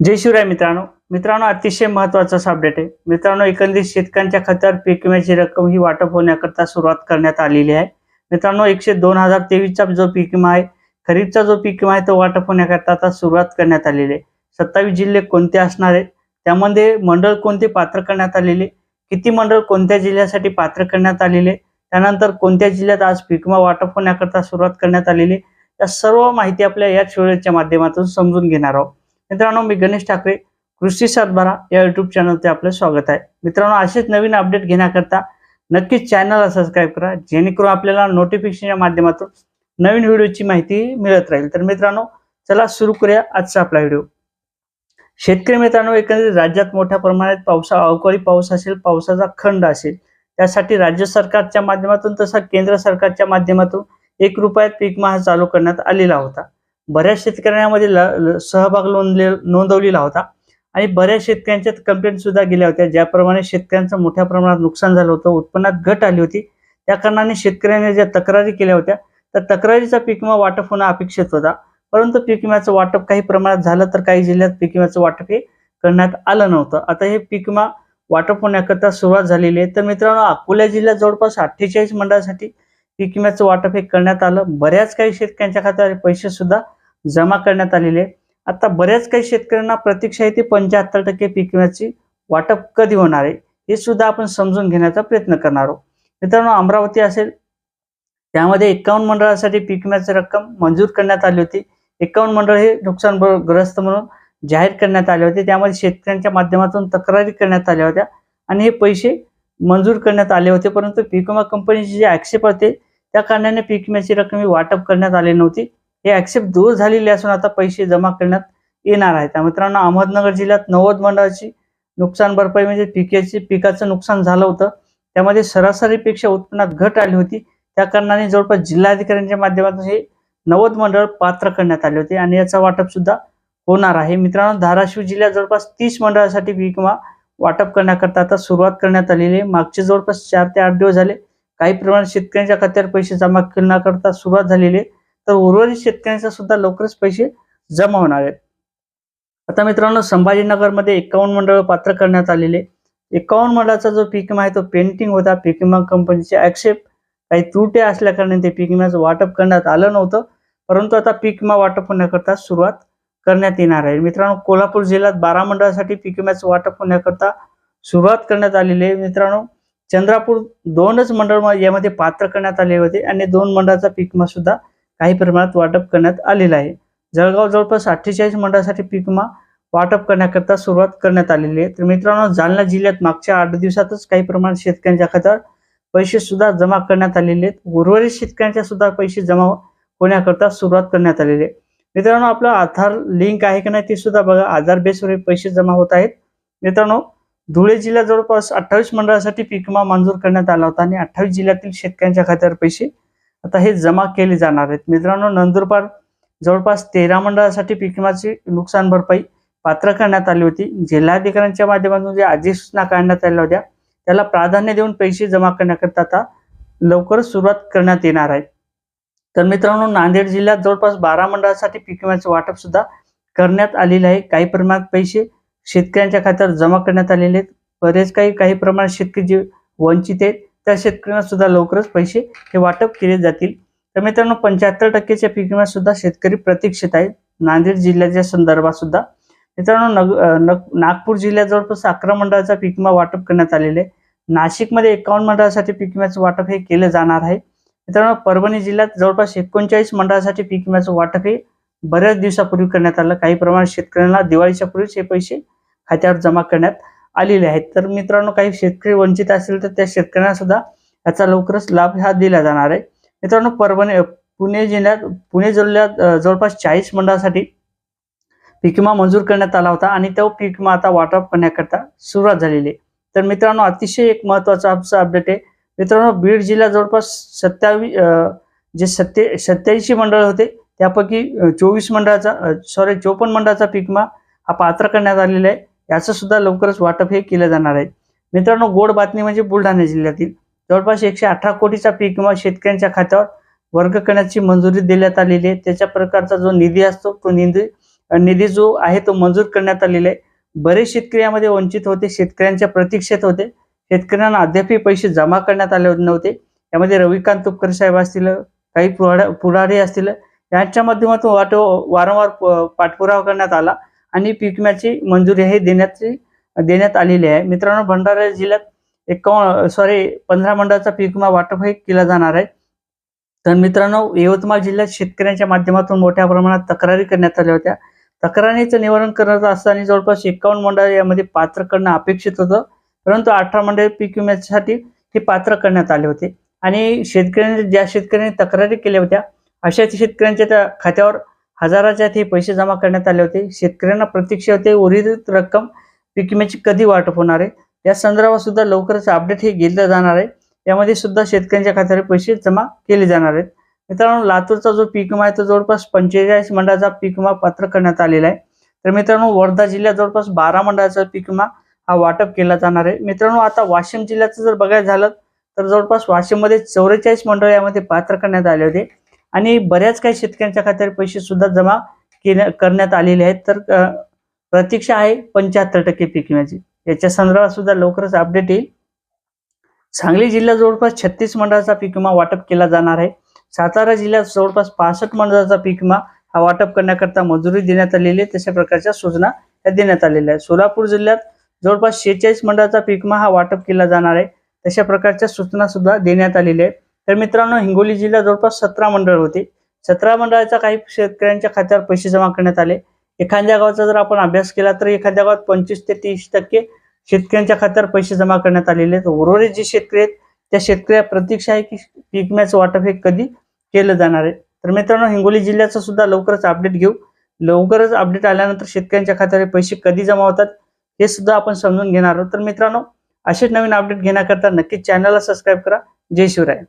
जय शिवराय मित्रांनो. मित्रांनो अतिशय महत्त्वाचा अपडेट आहे. मित्रांनो एकंदरीत शेतकऱ्यांच्या खात्यावर पीक विम्याची रक्कम ही वाटप होण्याकरता सुरुवात करण्यात आलेली आहे. मित्रांनो एकशे दोन हजार तेवीसचा जो पीक विमा आहे खरीपचा जो पीक विमा आहे तो वाटप होण्याकरता आता सुरुवात करण्यात आलेली आहे. सत्तावीस जिल्हे कोणते असणार आहेत? त्यामध्ये मंडळ कोणते पात्र करण्यात आलेले? किती मंडळ कोणत्या जिल्ह्यासाठी पात्र करण्यात आलेले? त्यानंतर कोणत्या जिल्ह्यात आज पीक विमा वाटप होण्याकरता सुरुवात करण्यात आलेली या सर्व माहिती आपल्या या व्हिडिओच्या माध्यमातून समजून घेणार आहोत. मित्रांनो मी गणेश ठाकरे कृषी सातबारा या युट्यूब चॅनलचे आपलं स्वागत आहे. मित्रांनो असेच नवीन अपडेट घेण्याकरता नक्कीच चॅनलला सबस्क्राईब करा जेणेकरून आपल्याला नोटिफिकेशनच्या माध्यमातून नवीन व्हिडिओची माहिती मिळत राहील. तर मित्रांनो चला सुरू करूया आजचा आपला व्हिडिओ शेतकरी मित्रांनो एकंदरीत राज्यात मोठ्या प्रमाणात पावसा अवकाळी पाऊस असेल पावसाचा खंड असेल त्यासाठी राज्य सरकारच्या माध्यमातून तसा केंद्र सरकारच्या माध्यमातून एक रुपयात पीक महा चालू करण्यात आलेला होता. बऱ्याच शेतकऱ्यांमध्ये ल- ल- सहभाग नोंदले नोंदवलेला होता. आणि बऱ्याच शेतकऱ्यांच्या कंप्लेंट सुद्धा गेल्या होत्या. ज्याप्रमाणे शेतकऱ्यांचं मोठ्या प्रमाणात नुकसान झालं होतं उत्पन्नात घट आली होती. त्या कारणाने शेतकऱ्यांनी ज्या तक्रारी केल्या होत्या त्या तक्रारीचा पीक विमा वाटप होणं अपेक्षित होता. परंतु पीक विम्याचं वाटप काही प्रमाणात झालं तर काही जिल्ह्यात पीक विम्याचं वाटप हे करण्यात आलं नव्हतं. आता हे पीक विमा वाटप होण्याकरता सुरुवात झालेली आहे. तर मित्रांनो अकोला जिल्ह्यात जवळपास अठ्ठेचाळीस मंडळासाठी पीक विम्याचं वाटप हे करण्यात आलं. बऱ्याच काही शेतकऱ्यांच्या खात्यावर पैसे सुद्धा जमा करण्यात आलेले आहे. आता बऱ्याच काही शेतकऱ्यांना प्रतीक्षा आहे ती पंच्याहत्तर टक्के पीक विम्याची वाटप कधी होणार आहे हे सुद्धा आपण समजून घेण्याचा प्रयत्न करणार आहोत. मित्रांनो अमरावती असेल त्यामध्ये एकावन्न मंडळासाठी पीक विम्याची रक्कम मंजूर करण्यात आली होती. एकावन्न मंडळ हे नुकसानग्रस्त म्हणून जाहीर करण्यात आले होते त्यामध्ये शेतकऱ्यांच्या माध्यमातून तक्रारी करण्यात आल्या होत्या आणि हे पैसे मंजूर करण्यात आले होते. परंतु पीक विमा कंपनीचे जे आक्षेप होते त्या कारणाने पीक विम्याची रक्कम ही वाटप करण्यात आली नव्हती. हे ऍक्सेप्ट दूर झालेले असून आता पैसे जमा करण्यात येणार आहेत त्या मित्रांनो अहमदनगर जिल्ह्यात नव्वद मंडळाची नुकसान भरपाई म्हणजे पिकाची पिकाचं नुकसान झालं होतं. त्यामध्ये सरासरीपेक्षा उत्पन्नात घट आली होती. त्या कारणाने जवळपास जिल्हाधिकाऱ्यांच्या माध्यमातून हे नव्वद मंडळ पात्र करण्यात आले होते आणि याचा वाटप सुद्धा होणार आहे. मित्रांनो धाराशिव जिल्ह्यात जवळपास तीस मंडळासाठी पीक विमा वाटप करण्याकरता आता सुरुवात करण्यात आलेली आहे. मागचे जवळपास चार ते आठ दिवस झाले. काही प्रमाणात शेतकऱ्यांच्या खात्यावर पैसे जमा करण्याकरता सुरुवात झालेली आहे. तर उर्वरित शेतकऱ्यांचा सुद्धा लवकरच पैसे जमा होणार आहेत. आता मित्रांनो संभाजीनगरमध्ये एकावन्न मंडळ पात्र करण्यात आलेले एकावन्न मंडळाचा जो पीक विमा आहे तो पेंटिंग होता. पीक विमा कंपनीचे ऍक्सेप्ट काही त्रुटी असल्या कारणाने ते पीक विम्याचं वाटप करण्यात आलं नव्हतं. परंतु आता पीक विमा वाटप होण्याकरता सुरुवात करण्यात येणार आहे. मित्रांनो कोल्हापूर जिल्ह्यात बारा मंडळासाठी पीक विम्याचं वाटप होण्याकरता सुरुवात करण्यात आलेली आहे. मित्रांनो चंद्रापूर दोनच मंडळ यामध्ये पात्र करण्यात आले होते आणि दोन मंडळाचा पीक विमा सुद्धा काही प्रमाणात वाटप करण्यात आलेलं आहे. जळगाव जवळपास अठ्ठेचाळीस मंडळासाठी पीकमा वाटप करण्याकरता सुरुवात करण्यात आलेली आहे. तर मित्रांनो जालना जिल्ह्यात मागच्या आठ दिवसातच काही प्रमाणात शेतकऱ्यांच्या खात्यावर पैसे सुद्धा जमा करण्यात आलेले आहेत. उर्वरित शेतकऱ्यांच्या सुद्धा पैसे जमा होण्याकरता सुरुवात करण्यात आलेली आहे. मित्रांनो आपलं आधार लिंक आहे की नाही ते सुद्धा बघा. आधार बेसवर पैसे जमा होत आहेत. मित्रांनो धुळे जिल्ह्यात जवळपास अठ्ठावीस मंडळासाठी पीक विमा मंजूर करण्यात आला होता आणि अठ्ठावीस जिल्ह्यातील शेतकऱ्यांच्या खात्यावर पैसे आता हे जमा केले जाणार आहेत. मित्रांनो नंदुरबार जवळपास तेरा मंडळासाठी पीक विमाची नुकसान भरपाई पात्र करण्यात आली होती. जिल्हाधिकाऱ्यांच्या माध्यमातून जे अधिसूचना काढण्यात आल्या होत्या त्याला प्राधान्य देऊन पैसे जमा करण्याकरता आता लवकरच सुरुवात करण्यात येणार आहे. तर मित्रांनो नांदेड जिल्ह्यात जवळपास बारा मंडळासाठी पीक विम्याचं वाटप सुद्धा करण्यात आलेले आहे. काही प्रमाणात पैसे शेतकऱ्यांच्या खात्यावर जमा करण्यात आलेले आहेत. बरेच काही काही प्रमाणात शेतकरी जे वंचित आहेत त्या शेतकऱ्यांना सुद्धा लवकरच पैसे हे वाटप केले जातील. तर मित्रांनो पंच्याहत्तर टक्केच्या पीक विमा सुद्धा शेतकरी प्रतीक्षित आहेत. नांदेड जिल्ह्याच्या संदर्भात सुद्धा. मित्रांनो नग नग- नागपूर जिल्ह्यात जवळपास अकरा मंडळाचा पीक विमा वाटप करण्यात आलेले आहे. नाशिकमध्ये एकावन्न मंडळासाठी पीक विम्याचं वाटप हे केलं जाणार आहे. मित्रांनो परभणी जिल्ह्यात जवळपास एकोणचाळीस मंडळासाठी पीक विम्याचं वाटप हे बऱ्याच दिवसापूर्वी करण्यात आलं. काही प्रमाणात शेतकऱ्यांना दिवाळीच्या पूर्वीच हे पैसे खात्यावर जमा करण्यात आलेले आहेत. तर मित्रांनो काही शेतकरी वंचित असेल तर त्या शेतकऱ्यांना सुद्धा याचा लवकरच लाभ हा दिला जाणार आहे. मित्रांनो परभणी पुणे जिल्ह्यात पुणे जिल्ह्यात जवळपास चाळीस मंडळासाठी पीक विमा मंजूर करण्यात आला होता आणि तो पीक विमा आता वाटप करण्याकरता सुरुवात झालेली आहे. तर मित्रांनो अतिशय एक महत्त्वाचा आमचा अपडेट आहे. मित्रांनो बीड जिल्ह्यात जवळपास सत्तावीस जे सत्ते सत्याऐंशी मंडळ होते त्यापैकी चोवीस मंडळाचा सॉरी चोपन्न मंडळाचा पीक विमा हा पात्र करण्यात आलेला आहे. याचं सुद्धा लवकरच वाटप हे केलं जाणार आहे. मित्रांनो गोड बातमी म्हणजे बुलढाणा जिल्ह्यातील. जवळपास एकशे अठरा कोटीचा पीक विमा शेतकऱ्यांच्या खात्यावर वर्ग करण्याची मंजुरी देण्यात आलेली आहे. त्याच्या प्रकारचा जो निधी असतो तो निधी निधी जो आहे तो मंजूर करण्यात आलेला आहे. बरेच शेतकरी यामध्ये वंचित होते शेतकऱ्यांच्या प्रतीक्षेत होते. शेतकऱ्यांना अद्यापही पैसे जमा करण्यात आले नव्हते. यामध्ये रविकांत तुपकर साहेब असतील काही पुढा- पुढारी असतील यांच्या माध्यमातून वाट वारंवार प- पाठपुरावा करण्यात आला. आणि पीक विम्याची मंजुरी हे देण्याची देण्यात आलेली आहे. मित्रांनो भंडारा जिल्ह्यात एकावन्न सॉरी पंधरा मंडळाचा पीक विमा वाटप हे केला जाणार आहे. तर मित्रांनो यवतमाळ जिल्ह्यात शेतकऱ्यांच्या माध्यमातून मोठ्या प्रमाणात तक्रारी करण्यात आल्या होत्या. तक्रारीचं निवारण करत असताना जवळपास एकावन्न मंडळ यामध्ये पात्र करणं अपेक्षित होतं. परंतु अठरा मंडळ पीक विम्यासाठी हे पात्र करण्यात आले होते. आणि शेतकऱ्यांनी ज्या शेतकऱ्यांनी तक्रारी केल्या होत्या अशा शेतकऱ्यांच्या त्या खात्यावर हजाराच्या ते पैसे जमा करण्यात आले होते. शेतकऱ्यांना प्रतीक्षा होते. उर्वरित रक्कम पीक विम्याची कधी वाटप होणार आहे? या संदर्भात सुद्धा लवकरच अपडेट हे घेतलं जाणार आहे. यामध्ये सुद्धा शेतकऱ्यांच्या खात्यावर पैसे जमा केले जाणार आहेत. मित्रांनो लातूरचा जो पीक विमा आहे तो जवळपास पंचेचाळीस मंडळाचा पीक विमा पात्र करण्यात आलेला आहे. तर मित्रांनो वर्धा जिल्ह्यात जवळपास बारा मंडळाचा पीक विमा हा वाटप केला जाणार आहे. मित्रांनो आता वाशिम जिल्ह्याचं जर बघायचं झालं तर जवळपास वाशिममध्ये चौवेचाळीस मंडळ यामध्ये पात्र करण्यात आले होते. आणि बऱ्याच काही शेतकऱ्यांच्या खात्यावर पैसे सुद्धा जमा केल्या करण्यात आलेले आहेत. तर प्रतीक्षा आहे पंच्याहत्तर टक्के पीक विम्याची. याच्या संदर्भात सुद्धा लवकरच अपडेट येईल. सांगली जिल्ह्यात जवळपास छत्तीस मंडळाचा पीक विमा वाटप केला जाणार आहे. सातारा जिल्ह्यात जवळपास पासष्ट मंडळाचा पीक विमा हा वाटप करण्याकरता मंजुरी देण्यात आलेली आहे. तशा प्रकारच्या सूचना देण्यात आलेल्या आहेत. सोलापूर जिल्ह्यात जवळपास शेहेचाळीस मंडळाचा पीक विमा हा वाटप केला जाणार आहे. तशा प्रकारच्या सूचना सुद्धा देण्यात आलेल्या आहेत. तर मित्रांनो हिंगोली जिल्ह्यात जवळपास सतरा मंडळ होते. सतरा मंडळाच्या काही शेतकऱ्यांच्या खात्यावर पैसे जमा करण्यात आले. एखाद्या गावाचा जर आपण अभ्यास केला तर एखाद्या गावात पंचवीस ते तीस टक्के शेतकऱ्यांच्या खात्यावर पैसे जमा करण्यात आलेले आहेत. उर्वरित जे शेतकरी आहेत त्या शेतकऱ्या प्रतीक्षा आहे की पीक विम्याचं वाटप हे कधी केलं जाणार आहे. तर मित्रांनो हिंगोली जिल्ह्याचं सुद्धा लवकरच अपडेट घेऊ. लवकरच अपडेट आल्यानंतर शेतकऱ्यांच्या खात्यावर पैसे कधी जमा होतात हे सुद्धा आपण समजून घेणार आहोत. तर मित्रांनो असेच नवीन अपडेट घेण्याकरता नक्कीच चॅनलला सबस्क्राईब करा. जय शिवराय.